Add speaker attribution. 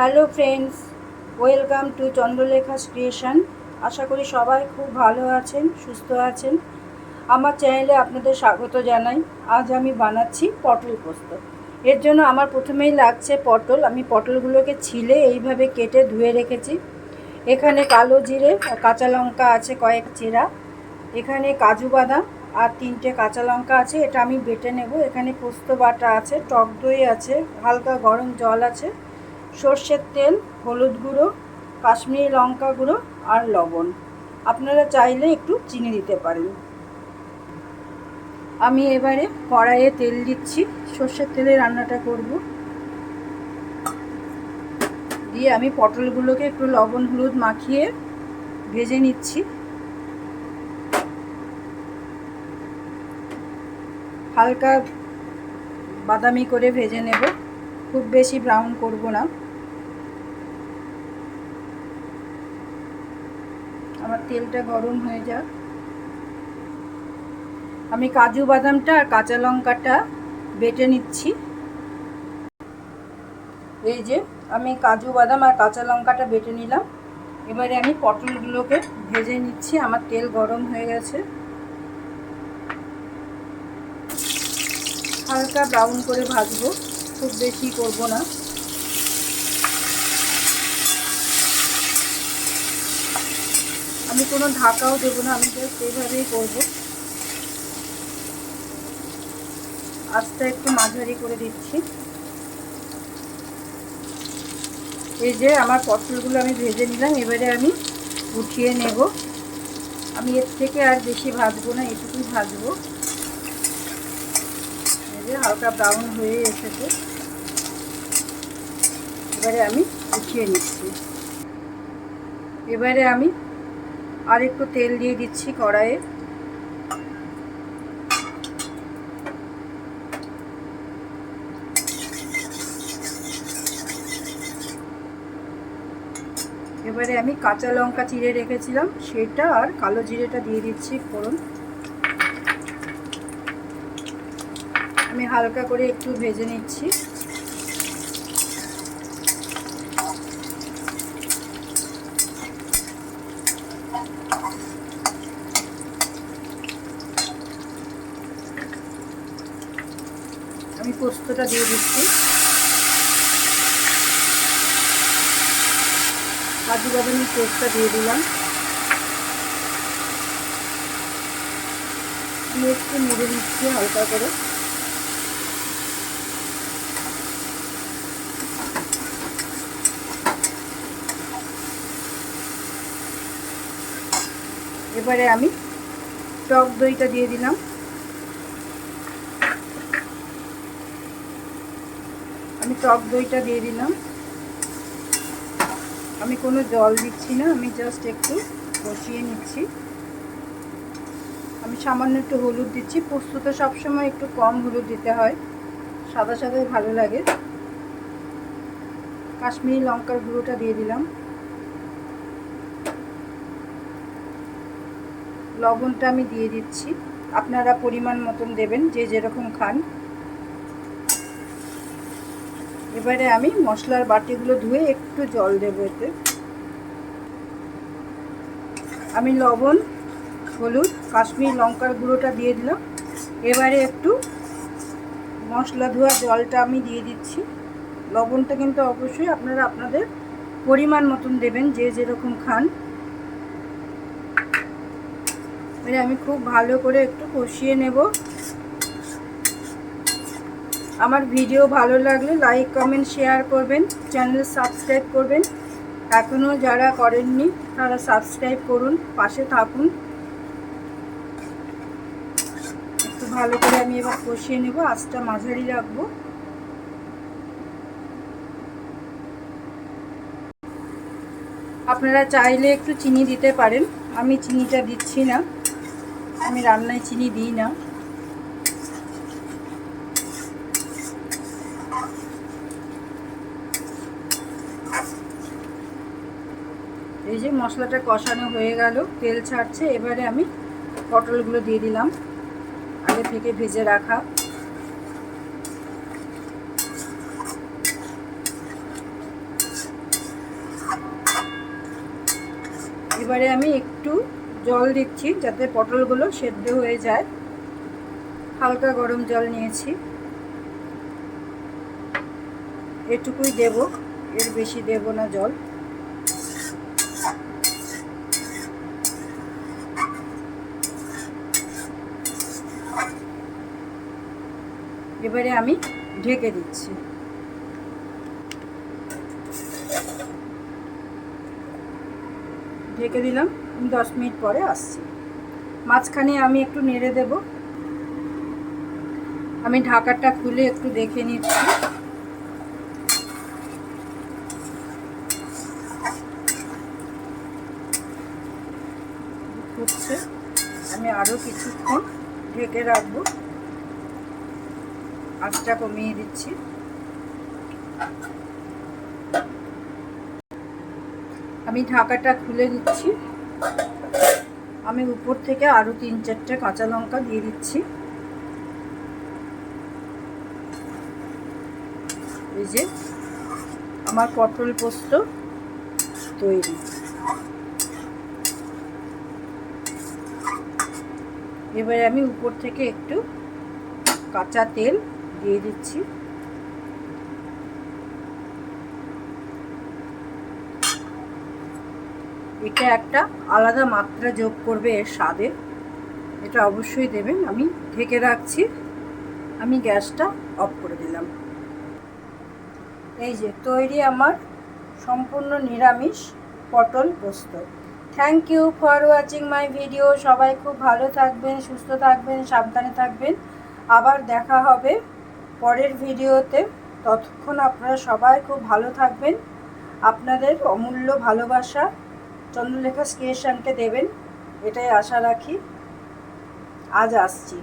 Speaker 1: Hello friends, welcome to Chandralekha's creation. আশা করি সবাই খুব ভালো আছেন, সুস্থ আছেন। আমার চ্যানেলে আপনাদের স্বাগত জানাই। আজ আমি বানাচ্ছি পটল পোস্ত। এর জন্য আমার প্রথমেই লাগছে পটল। আমি পটলগুলোকে ছিলে এইভাবে কেটে ধুয়ে রেখেছি। এখানে কালো জিরে কাঁচা লঙ্কা আছে কয়েক চেরা। এখানে কাজু বাদাম আর তিনটে কাঁচা লঙ্কা আছে। এটা আমি বেটে নেব। এখানে পোস্ত বাটা আছে, টক দই আছে, হালকা গরম জল আছে। সর্ষের তেল, হলুদ গুঁড়ো, কাশ্মীরি লঙ্কা গুঁড়ো আর লবণ। আপনারা চাইলে একটু চিনি দিতে পারেন। আমি এবারে কড়াইয়ে তেল দিচ্ছি। সর্ষের তেলে রান্নাটা করব। দিয়ে আমি পটলগুলোকে একটু লবণ, হলুদ মাখিয়ে ভেজে নিচ্ছি। হালকা বাদামি করে ভেজে নেব। খুব বেশি ব্রাউন করব না। আমার তেলটা গরম হয়ে যাক। আমি কাজু বাদামটা আর কাঁচা লঙ্কাটা বেটে নিচ্ছি। এই যে, আমি কাজু বাদাম আর কাঁচা লঙ্কাটা বেটে নিলাম। এবারে আমি পটলগুলোকে ভেজে নিচ্ছি, আমার তেল গরম হয়ে গেছে। হালকা ব্রাউন করে ভাজবো, খুব বেশি করব না। আমি কোনো ঢাকাও দেবো না, আমি জাস্ট এইভাবেই করব। আস্তে একটু মাঝারি করে দিচ্ছি। এই যে আমার পটলগুলো আমি ভেজে নিলাম, এবারে আমি উঠিয়ে নেব। আমি এর থেকে আর বেশি ভাজবো না, এটুকুই ভাজবো। এই যে হালকা ব্রাউন হয়ে এসেছে। এবারে আমি উঠিয়ে নিচ্ছি। এবারে আমি আর একটু তেল দিয়ে দিচ্ছি কড়াইয়ে। এবারে আমি কাঁচা লঙ্কা চিড়ে রেখেছিলাম, সেটা আর কালো জিরেটা দিয়ে দিচ্ছি ফোড়ন। আমি হালকা করে একটু ভেজে নিচ্ছি। আমি পোস্তটা দিয়ে দিচ্ছি। কাজু বাদামের পেস্টটা দিয়ে দিলাম। দিয়ে একটু নেড়ে নিচ্ছি হালকা করে। এবারে আমি টক দইটা দিয়ে দিলাম। আমি টক দইটা দিয়ে দিলাম। আমি কোনো জল দিচ্ছি না, আমি জাস্ট একটু বসিয়ে নিচ্ছি। আমি সামান্য একটু হলুদ দিচ্ছি পোস্ততে সবসময় একটু কম হলুদ দিতে হয়, সাদা সাদাই ভালো লাগে। কাশ্মীরি লঙ্কার গুঁড়োটা দিয়ে দিলাম। লবণটা আমি দিয়ে দিচ্ছি। আপনারা পরিমাণ মতন দেবেন, যে যেরকম খান। এবারে আমি মশলার বাটিগুলো ধুয়ে একটু জল দেব এতে। আমি লবণ, হলুদ, কাশ্মীর লঙ্কার গুঁড়োটা দিয়ে দিলাম। এবারে একটু মশলা ধোয়া জলটা আমি দিয়ে দিচ্ছি। লবণটা কিন্তু অবশ্যই আপনারা আপনাদের পরিমাণ মতন দেবেন, যে যেরকম খান। এবারে আমি খুব ভালো করে একটু কষিয়ে নেব। আমার ভিডিও ভালো লাগলে লাইক, কমেন্ট, শেয়ার করবেন, চ্যানেল সাবস্ক্রাইব করবেন। এখনও যারা করেননি, তারা সাবস্ক্রাইব করুন, পাশে থাকুন। একটু ভালো করে আমি এবার কষিয়ে নেব, আঁচটা মাঝারি রাখব। আপনারা চাইলে একটু চিনি দিতে পারেন। আমি চিনিটা দিচ্ছি না। আমি রান্নায় চিনি দিই না। এই যে মশলাটা কষানো হয়ে গেল, তেল ছাড়ছে, এবারে আমি পটলগুলো দিয়ে দিলাম। আগে থেকে ভেজে রাখা। এবারে আমি একটু জল দিচ্ছি যাতে পটলগুলো সেদ্ধ হয়ে যায়। হালকা গরম জল নিয়েছি। এটুকুই দেব, এর বেশি দেব না জল। এবারে আমি ঢেকে দিচ্ছি। ঢেকে দিলাম দশ মিনিট পরে আসছি। মাঝখানে আমি একটু নেড়ে দেব। আমি ঢাকাটা খুলে একটু দেখে নিচ্ছি। হচ্ছে আমি আরও কিছুক্ষণ ঢেকে রাখব। আঁচটা কমিয়ে দিচ্ছি। আমি ঢাকাটা খুলে দিচ্ছি। আমি উপর থেকে আরও তিন চারটে কাঁচা লঙ্কা দিয়ে দিচ্ছি। এই যে আমার পটল পোস্ত তৈরি। এবারে আমি উপর থেকে একটু কাঁচা তেল দিয়ে দিচ্ছি। এটা একটা আলাদা মাত্রা যোগ করবে এর স্বাদে। এটা অবশ্যই দেবেন। আমি ঢেকে রাখছি। আমি গ্যাসটা অফ করে দিলাম। এই যে, তৈরি আমার সম্পূর্ণ নিরামিষ পটল পোস্ত। Thank you for watching my video সবাই খুব ভালো থাকবেন, সুস্থ থাকবেন, সাবধানে থাকবেন। আবার দেখা হবে পরের ভিডিওতে। ততক্ষণ আপনারা সবাই খুব ভালো থাকবেন। আপনাদের অমূল্য ভালোবাসা চন্দ্রলেখা স্ক্রিয়েশনকে দেবেন। এটাই আশা রাখি। আজ আসছি।